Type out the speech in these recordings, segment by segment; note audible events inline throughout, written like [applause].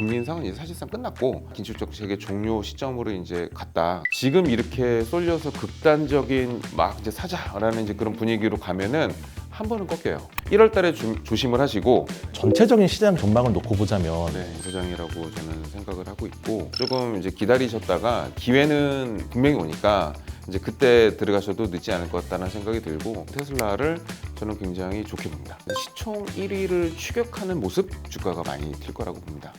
금리 인상은 이제 사실상 끝났고 긴축적 체계 종료 시점으로 이제 갔다. 지금 이렇게 쏠려서 극단적인 막 이제 사자라는 이제 그런 분위기로 가면은 한 번은 꺾여요. 1월 달에 조, 조심을 하시고 전체적인 시장 전망을 놓고 보자면 네, 부장이라고 저는 생각을 하고 있고 조금 이제 기다리셨다가 기회는 분명히 오니까 이제 그때 들어가셔도 늦지 않을 것 같다는 생각이 들고 테슬라를 저는 굉장히 좋게 봅니다. 시총 1위를 추격하는 모습 주가가 많이 튈 거라고 봅니다.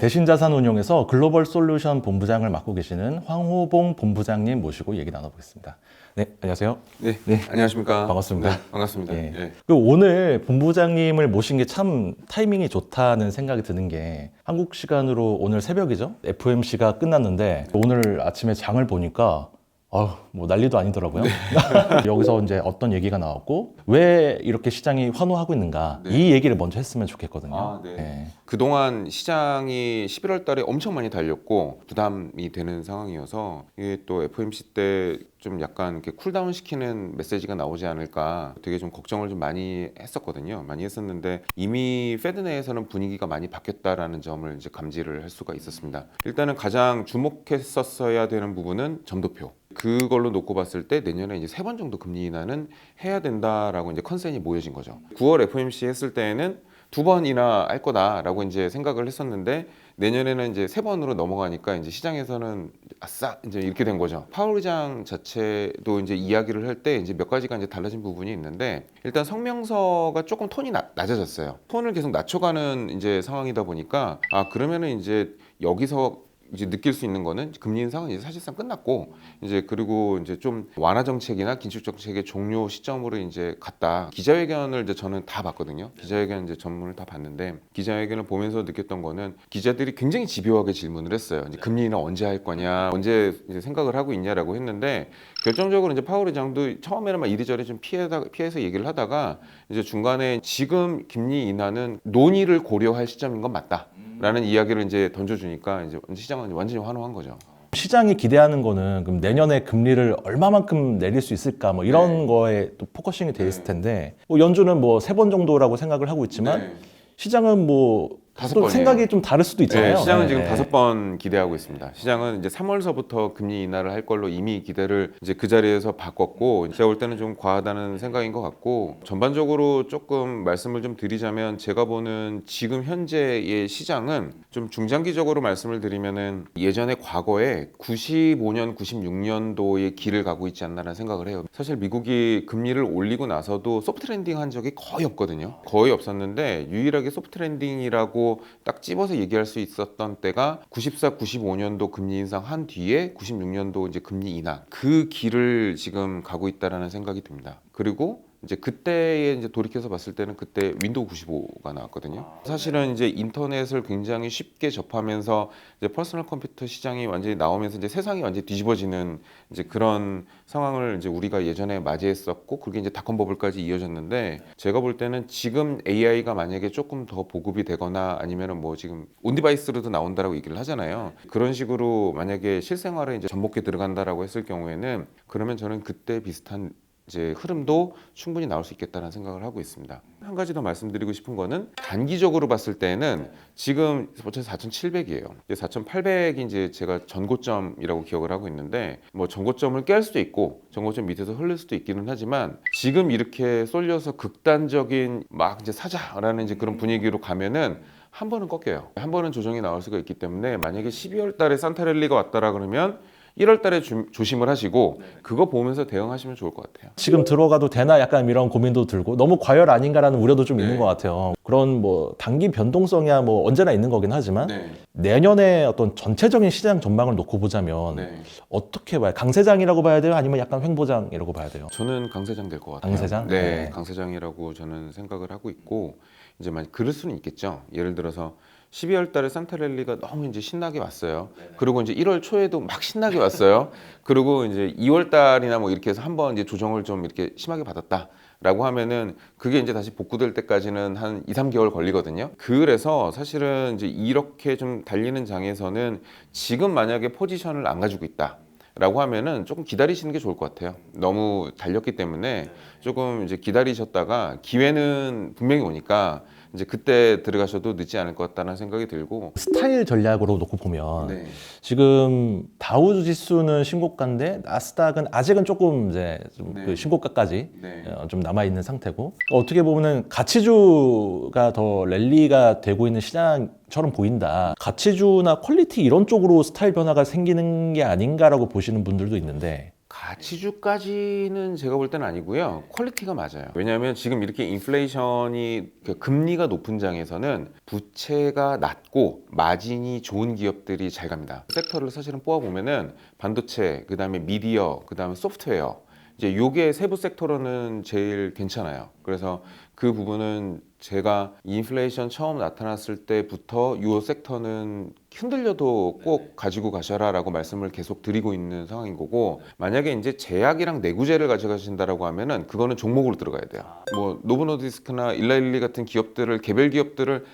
대신자산운용에서 글로벌 솔루션 본부장을 맡고 계시는 황호봉 본부장님 모시고 얘기 나눠보겠습니다. 네, 안녕하세요. 네, 네. 안녕하십니까? 반갑습니다. 네, 반갑습니다. 예. 예. 그 오늘 본부장님을 모신 게 참 타이밍이 좋다는 생각이 드는 게 한국 시간으로 오늘 새벽이죠. FMC가 끝났는데 오늘 아침에 장을 보니까 아유, 뭐 난리도 아니더라고요. [laughs] 여기서 이제 어떤 얘기가 나왔고 왜 이렇게 시장이 환호하고 있는가 네. 이 얘기를 먼저 했으면 좋겠거든요. 아, 네. 예. 그동안 시장이 11월 달에 엄청 많이 달렸고 부담이 되는 상황이어서 이게 또 FOMC 때 좀 약간 이렇게 쿨다운 시키는 메시지가 나오지 않을까 되게 좀 걱정을 좀 많이 했었거든요. 많이 했었는데 이미 페드 내에서는 분위기가 많이 바뀌었다라는 점을 이제 감지를 할 수가 있었습니다. 일단은 가장 주목했었어야 되는 부분은 점도표. 그걸로 놓고 봤을 때 내년에 이제 세 번 정도 금리 인하는 해야 된다라고 이제 컨센이 모여진 거죠. 9월 FOMC 했을 때에는 두 번이나 할 거다라고 이제 생각을 했었는데 내년에는 이제 세 번으로 넘어가니까 이제 시장에서는 아싸 이제 이렇게 된 거죠. 파월 의장 자체도 이제 이야기를 할 때 이제 몇 가지가 이제 달라진 부분이 있는데 일단 성명서가 조금 톤이 낮, 낮아졌어요. 톤을 계속 낮춰가는 이제 상황이다 보니까 아 그러면은 이제 여기서 이제 느낄 수 있는 거는 금리 인상은 이제 사실상 끝났고 이제 그리고 이제 좀 완화 정책이나 긴축 정책의 종료 시점으로 이제 갔다. 기자회견을 이제 저는 다 봤거든요. 기자회견 이제 전문을 다 봤는데 기자회견을 보면서 느꼈던 거는 기자들이 굉장히 집요하게 질문을 했어요. 이제 금리 인하 언제 할 거냐, 언제 이제 생각을 하고 있냐라고 했는데 결정적으로 이제 파월 의장도 처음에는 막 이리저리 좀 피해다 피해서 얘기를 하다가 이제 중간에 지금 금리 인하는 논의를 고려할 시점인 건 맞다. 라는 이야기를 이제 던져주니까 이제 시장은 완전히 환호한 거죠. 시장이 기대하는 거는 그럼 내년에 금리를 얼마만큼 내릴 수 있을까 뭐 이런 네. 거에 또 포커싱이 돼 있을 텐데 뭐 연준은 뭐 세 번 정도라고 생각을 하고 있지만 네. 시장은 뭐 다섯 또 번이에요. 생각이 좀 다를 수도 있잖아요. 네, 시장은 네, 지금 네. 다섯 번 기대하고 있습니다. 시장은 이제 3월서부터 금리 인하를 할 걸로 이미 기대를 이제 그 자리에서 바꿨고 제가 볼 때는 좀 과하다는 생각인 것 같고 전반적으로 조금 말씀을 좀 드리자면 제가 보는 지금 현재의 시장은 좀 중장기적으로 말씀을 드리면은 예전에 과거에 95년, 96년도의 길을 가고 있지 않나라는 생각을 해요. 사실 미국이 금리를 올리고 나서도 소프트 랜딩 한 적이 거의 없거든요. 거의 없었는데 유일하게 소프트 랜딩이라고 딱 집어서 얘기할 수 있었던 때가 94, 95년도 금리 인상 한 뒤에 96년도 이제 금리 인하 그 길을 지금 가고 있다라는 생각이 듭니다. 그리고 이제 그때에 이제 돌이켜서 봤을 때는 그때 윈도우 95가 나왔거든요. 사실은 이제 인터넷을 굉장히 쉽게 접하면서 이제 퍼스널 컴퓨터 시장이 완전히 나오면서 이제 세상이 완전히 뒤집어지는 이제 그런 상황을 이제 우리가 예전에 맞이했었고 그게 이제 닷컴 버블까지 이어졌는데 제가 볼 때는 지금 AI가 만약에 조금 더 보급이 되거나 아니면은 뭐 지금 온 디바이스로도 나온다라고 얘기를 하잖아요. 그런 식으로 만약에 실생활에 이제 전복해 들어간다라고 했을 경우에는 그러면 저는 그때 비슷한 이제 흐름도 충분히 나올 수 있겠다는 생각을 하고 있습니다. 한 가지 더 말씀드리고 싶은 거는 단기적으로 봤을 때는 지금 어차피 4,700이에요. 4,800이 이제 제가 전고점이라고 기억을 하고 있는데 뭐 전고점을 깰 수도 있고 전고점 밑에서 흘릴 수도 있기는 하지만 지금 이렇게 쏠려서 극단적인 막 이제 사자라는 이제 그런 분위기로 가면은 한 번은 꺾여요. 한 번은 조정이 나올 수가 있기 때문에 만약에 12월 달에 산타랠리가 왔다라 그러면 1월 달에 주- 조심을 하시고 그거 보면서 대응하시면 좋을 것 같아요. 지금 들어가도 되나 약간 이런 고민도 들고 너무 과열 아닌가라는 우려도 좀 있는 네. 것 같아요. 그런 뭐 단기 변동성이야 뭐 언제나 있는 거긴 하지만 네. 내년에 어떤 전체적인 시장 전망을 놓고 보자면 네. 어떻게 봐요? 강세장이라고 봐야 돼요? 아니면 약간 횡보장이라고 봐야 돼요? 저는 강세장 될 것 같아요. 강세장? 네, 네. 강세장이라고 저는 생각을 하고 있고 이제 만약 그럴 수는 있겠죠. 예를 들어서 12월 달에 산타랠리가 너무 이제 신나게 왔어요. 그리고 이제 1월 초에도 막 신나게 왔어요. [laughs] 그리고 이제 2월 달이나 뭐 이렇게 해서 한번 이제 조정을 좀 이렇게 심하게 받았다. 라고 하면은 그게 이제 다시 복구될 때까지는 한 2, 3개월 걸리거든요. 그래서 사실은 이제 이렇게 좀 달리는 장에서는 지금 만약에 포지션을 안 가지고 있다. 라고 하면은 조금 기다리시는 게 좋을 것 같아요. 너무 달렸기 때문에 조금 이제 기다리셨다가 기회는 분명히 오니까 이제 그때 들어가셔도 늦지 않을 것 같다는 생각이 들고 스타일 전략으로 놓고 보면 네. 지금 다우 지수는 신고가인데 나스닥은 아직은 조금 이제 좀 네. 그 신고가까지 네. 어, 좀 남아 있는 상태고 어떻게 보면은 가치주가 더 랠리가 되고 있는 시장처럼 보인다. 가치주나 퀄리티 이런 쪽으로 스타일 변화가 생기는 게 아닌가라고 보시는 분들도 있는데 가치주까지는 제가 볼 때는 아니고요. 퀄리티가 맞아요. 왜냐하면 지금 이렇게 인플레이션이 그 금리가 높은 장에서는 부채가 낮고 마진이 좋은 기업들이 잘 갑니다. 섹터를 사실은 뽑아 보면은 반도체, 그 다음에 미디어, 그 다음에 소프트웨어 이제 요게 세부 섹터로는 제일 괜찮아요. 그래서 그 부분은 제가 인플레이션 처음 나타났을 때부터 요 섹터는 흔들려도 꼭 가지고 가셔라라고 말씀을 계속 드리고 있는 상황인 거고 만약에 이제 제약이랑 내구재를 가져가신다라고 하면은 그거는 종목으로 들어가야 돼요. 뭐 노브노디스크나 일라일리 같은 기업들을 개별 기업들을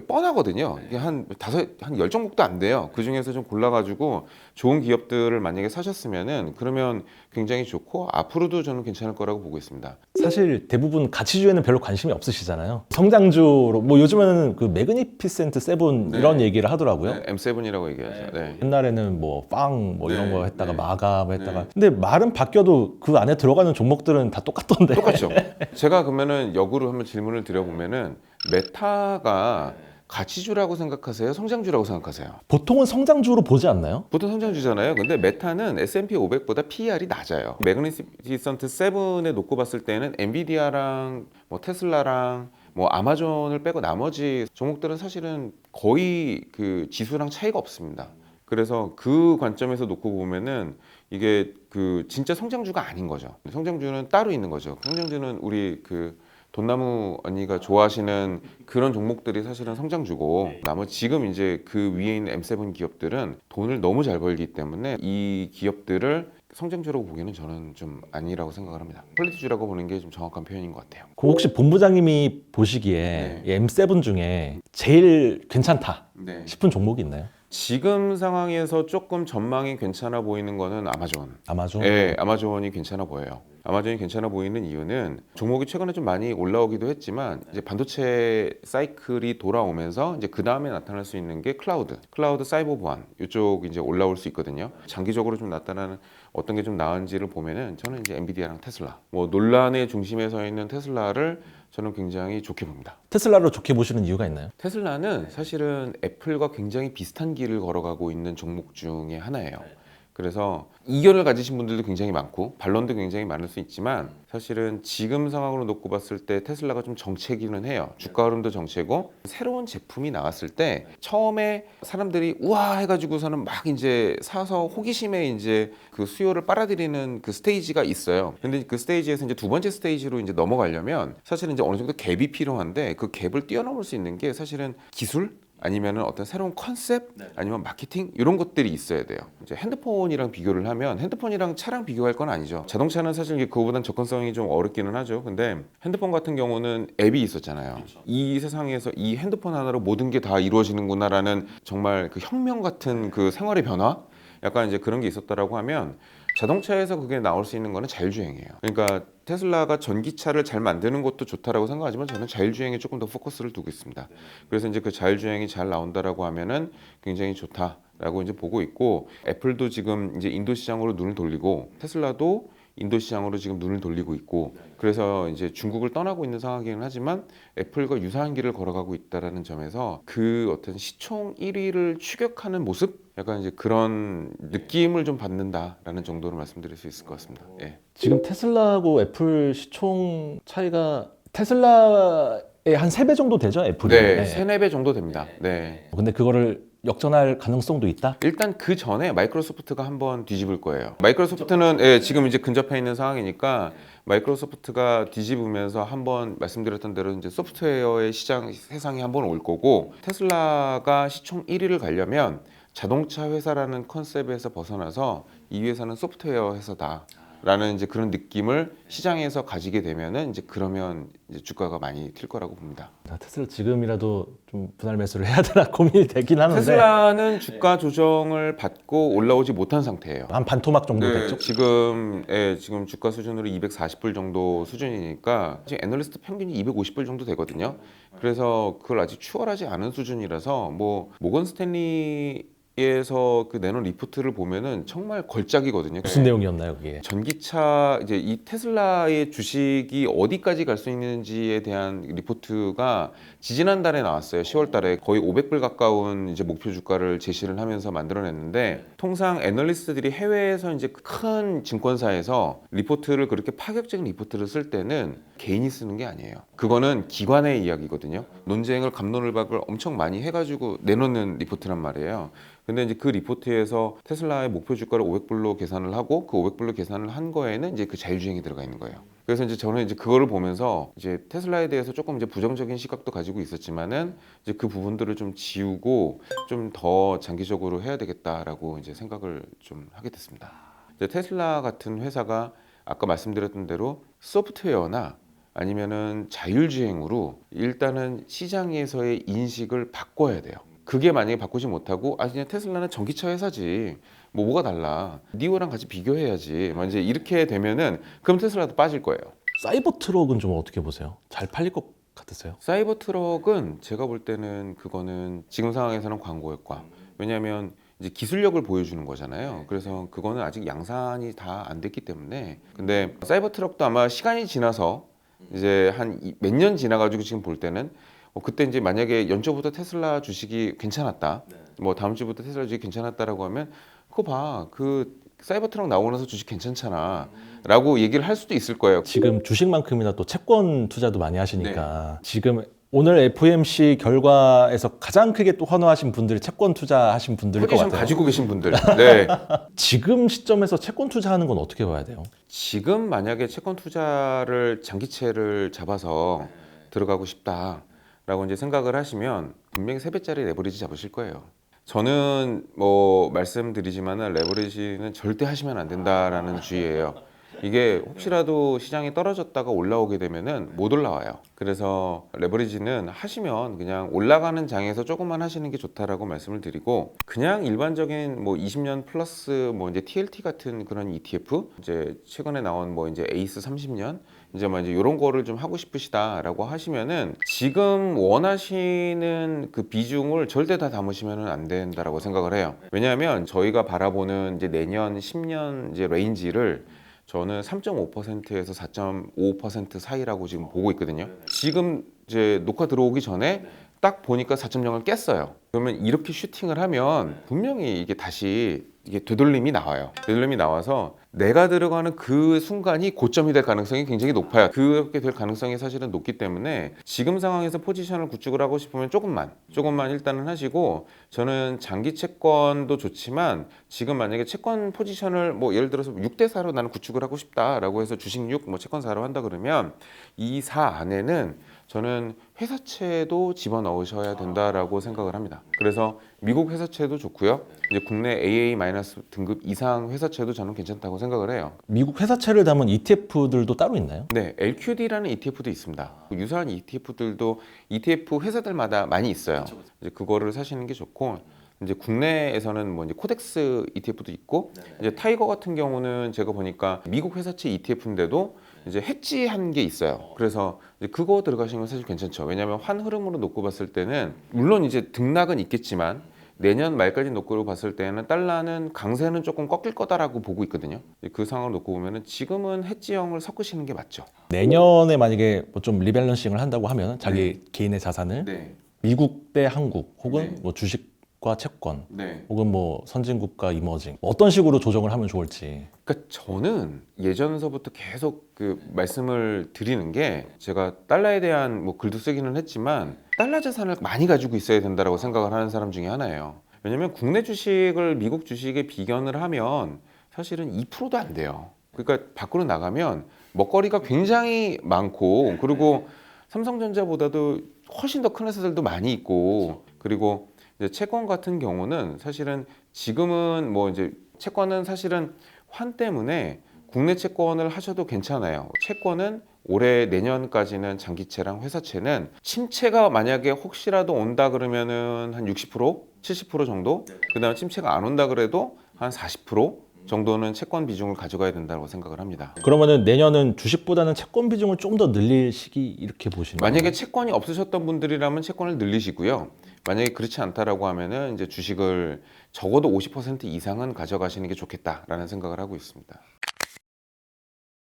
뻔하거든요. 이게 한 다섯 한 열 종목도 안 돼요. 그 중에서 좀 골라가지고 좋은 기업들을 만약에 사셨으면은 그러면 굉장히 좋고 앞으로도 저는 괜찮을 거라고 보고 있습니다. 사실 대부분 가치주에는 별로 관심이 없으시잖아요. 성장주로 뭐 요즘에는 그 매그니피센트 세븐 네. 이런 얘기를 하더라고요. 네, M7이라고 얘기하죠. 네. 옛날에는 뭐 빵뭐 이런 네, 거 했다가 네. 마가 뭐 했다가 네. 근데 말은 바뀌어도 그 안에 들어가는 종목들은 다 똑같던데 똑같죠. 제가 그러면은 역으로 한번 질문을 드려보면은 메타가 가치주라고 생각하세요? 성장주라고 생각하세요? 보통은 성장주로 보지 않나요? 보통 성장주잖아요. 근데 메타는 S&P 500보다 PER이 낮아요. 매그니피선트 7에 놓고 봤을 때는 엔비디아랑 뭐 테슬라랑 뭐 아마존을 빼고 나머지 종목들은 사실은 거의 그 지수랑 차이가 없습니다. 그래서 그 관점에서 놓고 보면은 이게 그 진짜 성장주가 아닌 거죠. 성장주는 따로 있는 거죠. 성장주는 우리 그 돈나무 언니가 좋아하시는 그런 종목들이 사실은 성장 주고 나머지 지금 이제 그 위에 있는 M7 기업들은 돈을 너무 잘 벌기 때문에 이 기업들을 성장주라고 보기에는 저는 좀 아니라고 생각을 합니다. 퀄리티주라고 보는 게 좀 정확한 표현인 것 같아요. 그 혹시 본부장님이 보시기에 네. 이 M7 중에 제일 괜찮다 네. 싶은 종목이 있나요? 지금 상황에서 조금 전망이 괜찮아 보이는 거는 아마존. 아마존? 네, 아마존이 괜찮아 보여요. 아마존이 괜찮아 보이는 이유는 종목이 최근에 좀 많이 올라오기도 했지만 이제 반도체 사이클이 돌아오면서 이제 그 다음에 나타날 수 있는 게 클라우드, 클라우드 사이버 보안 이쪽 이제 올라올 수 있거든요. 장기적으로 좀 나타나는 어떤 게 좀 나은지를 보면은 저는 이제 엔비디아랑 테슬라, 뭐 논란의 중심에 서 있는 테슬라를 저는 굉장히 좋게 봅니다. 테슬라를 좋게 보시는 이유가 있나요? 테슬라는 사실은 애플과 굉장히 비슷한 길을 걸어가고 있는 종목 중에 하나예요. 그래서 이견을 가지신 분들도 굉장히 많고 반론도 굉장히 많을 수 있지만 사실은 지금 상황으로 놓고 봤을 때 테슬라가 좀 정체기는 해요. 주가 흐름도 정체고 새로운 제품이 나왔을 때 처음에 사람들이 우와 해가지고서는 막 이제 사서 호기심에 이제 그 수요를 빨아들이는 그 스테이지가 있어요. 근데 그 스테이지에서 이제 두 번째 스테이지로 이제 넘어가려면 사실은 이제 어느 정도 갭이 필요한데 그 갭을 뛰어넘을 수 있는 게 사실은 기술 아니면은 어떤 새로운 컨셉 아니면 마케팅 이런 것들이 있어야 돼요. 이제 핸드폰이랑 비교를 하면 핸드폰이랑 차랑 비교할 건 아니죠. 자동차는 사실 그거보단 접근성이 좀 어렵기는 하죠. 근데 핸드폰 같은 경우는 앱이 있었잖아요. 이 세상에서 이 핸드폰 하나로 모든 게 다 이루어지는구나라는 정말 그 혁명 같은 그 생활의 변화 약간 이제 그런 게 있었다라고 하면 자동차에서 그게 나올 수 있는 거는 자율주행이에요. 그러니까 테슬라가 전기차를 잘 만드는 것도 좋다라고 생각하지만 저는 자율주행에 조금 더 포커스를 두고 있습니다. 그래서 이제 그 자율주행이 잘 나온다라고 하면은 굉장히 좋다라고 이제 보고 있고 애플도 지금 이제 인도 시장으로 눈을 돌리고 테슬라도 인도 시장으로 지금 눈을 돌리고 있고 그래서 이제 중국을 떠나고 있는 상황이긴 하지만 애플과 유사한 길을 걸어가고 있다라는 점에서 그 어떤 시총 1위를 추격하는 모습 약간 이제 그런 느낌을 좀 받는다라는 정도로 말씀드릴 수 있을 것 같습니다. 예. 지금 테슬라하고 애플 시총 차이가 테슬라의 한 세 배 정도 되죠 애플이? 네, 세네 배 정도 됩니다. 네. 근데 그거를 역전할 가능성도 있다? 일단 그 전에 마이크로소프트가 한번 뒤집을 거예요. 마이크로소프트는 예, 지금 이제 근접해 있는 상황이니까 마이크로소프트가 뒤집으면서 한번 말씀드렸던 대로 이제 소프트웨어의 시장 세상이 한번 올 거고 테슬라가 시총 1위를 가려면 자동차 회사라는 컨셉에서 벗어나서 이 회사는 소프트웨어 회사다. 라는 이제 그런 느낌을 시장에서 가지게 되면은 이제 그러면 이제 주가가 많이 튈 거라고 봅니다. 나 테슬라 지금이라도 좀 분할 매수를 해야 되나 [laughs] 고민이 되긴 하는데 테슬라는 주가 조정을 받고 올라오지 못한 상태예요. 한 반토막 정도 네, 됐죠. 지금 예, 지금 주가 수준으로 240불 정도 수준이니까 지금 애널리스트 평균이 250불 정도 되거든요. 그래서 그걸 아직 추월하지 않은 수준이라서 뭐 모건 스탠리 에서 그 내놓은 리포트를 보면은 정말 걸작이거든요. 무슨 내용이었나요 그게? 전기차 이제 이 테슬라의 주식이 어디까지 갈 수 있는지에 대한 리포트가 지지난달에 나왔어요. 10월달에 거의 500불 가까운 이제 목표 주가를 제시를 하면서 만들어냈는데 통상 애널리스트들이 해외에서 이제 큰 증권사에서 리포트를 그렇게 파격적인 리포트를 쓸 때는 개인이 쓰는 게 아니에요. 그거는 기관의 이야기거든요. 논쟁을 감론을 박을 엄청 많이 해가지고 내놓는 리포트란 말이에요. 근데 이제 그 리포트에서 테슬라의 목표 주가를 500불로 계산을 하고 그 500불로 계산을 한 거에는 이제 그 자율주행이 들어가 있는 거예요. 그래서 이제 저는 이제 그거를 보면서 이제 테슬라에 대해서 조금 이제 부정적인 시각도 가지고 있었지만은 이제 그 부분들을 좀 지우고 좀 더 장기적으로 해야 되겠다라고 이제 생각을 좀 하게 됐습니다. 이제 테슬라 같은 회사가 아까 말씀드렸던 대로 소프트웨어나 아니면은 자율주행으로 일단은 시장에서의 인식을 바꿔야 돼요. 그게 만약에 바꾸지 못하고 아 그냥 테슬라는 전기차 회사지 뭐 뭐가 달라 니오랑 같이 비교해야지 막 이제 이렇게 되면은 그럼 테슬라도 빠질 거예요. 사이버 트럭은 좀 어떻게 보세요? 잘 팔릴 것 같으세요? 사이버 트럭은 제가 볼 때는 그거는 지금 상황에서는 광고 효과. 왜냐하면 이제 기술력을 보여주는 거잖아요. 그래서 그거는 아직 양산이 다 안 됐기 때문에. 근데 사이버 트럭도 아마 시간이 지나서 이제 한 몇 년 지나가지고 지금 볼 때는 어, 그때 이제 만약에 연초부터 테슬라 주식이 괜찮았다. 뭐 다음 주부터 테슬라 주식이 괜찮았다라고 하면 그거 봐. 그 사이버 트럭 나오고 나서 주식 괜찮잖아. 라고 얘기를 할 수도 있을 거예요. 지금 주식만큼이나 또 채권 투자도 많이 하시니까 지금 오늘 FOMC 결과에서 가장 크게 또 환호하신 분들이 채권 투자하신 분들일 것 포지션 같아요. 가지고 계신 분들. [laughs] 네. 지금 시점에서 채권 투자하는 건 어떻게 봐야 돼요? 지금 만약에 채권 투자를 장기채를 잡아서 들어가고 싶다 라고 이제 생각을 하시면 분명히 세 배짜리 레버리지 잡으실 거예요. 저는 뭐 말씀드리지만은 레버리지는 절대 하시면 안 된다라는 주의예요. 이게 혹시라도 시장이 떨어졌다가 올라오게 되면은 못 올라와요. 그래서 레버리지는 하시면 그냥 올라가는 장에서 조금만 하시는 게 좋다라고 말씀을 드리고 그냥 일반적인 뭐 20년 플러스 뭐 이제 TLT 같은 그런 ETF 이제 최근에 나온 뭐 이제 에이스 30년 이제 뭐 이제 이런 거를 좀 하고 싶으시다라고 하시면은 지금 원하시는 그 비중을 절대 다 담으시면은 안 된다라고 생각을 해요. 왜냐하면 저희가 바라보는 이제 내년 10년 이제 레인지를 저는 3.5%에서 4.5% 사이라고 지금 보고 있거든요. 지금 이제 녹화 들어오기 전에 딱 보니까 4.0을 깼어요. 그러면 이렇게 슈팅을 하면 분명히 이게 다시 이게 되돌림이 나와요. 되돌림이 나와서 내가 들어가는 그 순간이 고점이 될 가능성이 굉장히 높아요. 그렇게 될 가능성이 사실은 높기 때문에 지금 상황에서 포지션을 구축을 하고 싶으면 조금만, 조금만 일단은 하시고 저는 장기 채권도 좋지만 지금 만약에 채권 포지션을 뭐 예를 들어서 6대 4로 나는 구축을 하고 싶다라고 해서 주식 6, 뭐 채권 4로 한다 그러면 이 4 안에는 저는 회사채도 집어 넣으셔야 된다라고 생각을 합니다. 그래서 미국 회사채도 좋고요. 이제 국내 AA- 등급 이상 회사채도 저는 괜찮다고 생각 을 해요. 미국 회사채를 담은 ETF들도 따로 있나요? 네, LQD라는 ETF도 있습니다. 유사한 ETF들도 ETF 회사들마다 많이 있어요. 이제 그거를 사시는 게 좋고 이제 국내에서는 뭐 이제 코덱스 ETF도 있고 이제 타이거 같은 경우는 제가 보니까 미국 회사채 ETF인데도 이제 해지한 게 있어요. 그래서 이제 그거 들어가시면 사실 괜찮죠. 왜냐하면 환 흐름으로 놓고 봤을 때는 물론 이제 등락은 있겠지만 내년 말까지 놓고 봤을 때는 달러는 강세는 조금 꺾일 거다라고 보고 있거든요. 그 상황을 놓고 보면은 지금은 해지형을 섞으시는 게 맞죠. 내년에 만약에 뭐 좀 리밸런싱을 한다고 하면 자기 개인의 자산을 네, 미국 대 한국 혹은 네. 뭐 주식 과 채권 네. 혹은 뭐 선진국과 이머징 어떤 식으로 조정을 하면 좋을지 그러니까 저는 예전서부터 계속 그 말씀을 드리는 게 제가 달러에 대한 뭐 글도 쓰기는 했지만 달러 자산을 많이 가지고 있어야 된다라고 생각을 하는 사람 중에 하나예요. 왜냐면 국내 주식을 미국 주식에 비견을 하면 사실은 2%도 안 돼요. 그러니까 밖으로 나가면 먹거리가 굉장히 많고 그리고 삼성전자보다도 훨씬 더 큰 회사들도 많이 있고 그리고 채권 같은 경우는 사실은 지금은 뭐 이제 채권은 사실은 환 때문에 국내 채권을 하셔도 괜찮아요. 채권은 올해 내년까지는 장기채랑 회사채는 침체가 만약에 혹시라도 온다 그러면은 한 60%, 70% 정도. 그다음에 침체가 안 온다 그래도 한 40% 정도는 채권 비중을 가져가야 된다고 생각을 합니다. 그러면은 내년은 주식보다는 채권 비중을 좀 더 늘릴 시기 이렇게 보시는 만약에 채권이 없으셨던 분들이라면 채권을 늘리시고요. 만약에 그렇지 않다라고 하면은 이제 주식을 적어도 50% 이상은 가져가시는 게 좋겠다라는 생각을 하고 있습니다.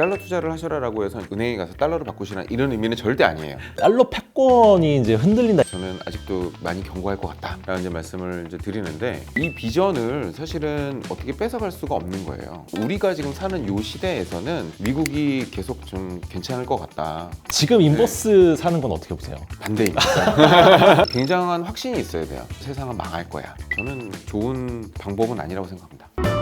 달러 투자를 하셔라라고 해서 은행에 가서 달러를 바꾸시라 이런 의미는 절대 아니에요. 달러 패권이 이제 흔들린다. 저는 아직도 많이 경고할 것 같다라는 이제 말씀을 이제 드리는데 이 비전을 사실은 어떻게 뺏어갈 수가 없는 거예요. 우리가 지금 사는 요 시대에서는 미국이 계속 좀 괜찮을 것 같다. 지금 인버스 사는 건 어떻게 보세요? 반대입니다. [laughs] 굉장한 확신이 있어야 돼요. 세상은 망할 거야. 저는 좋은 방법은 아니라고 생각합니다.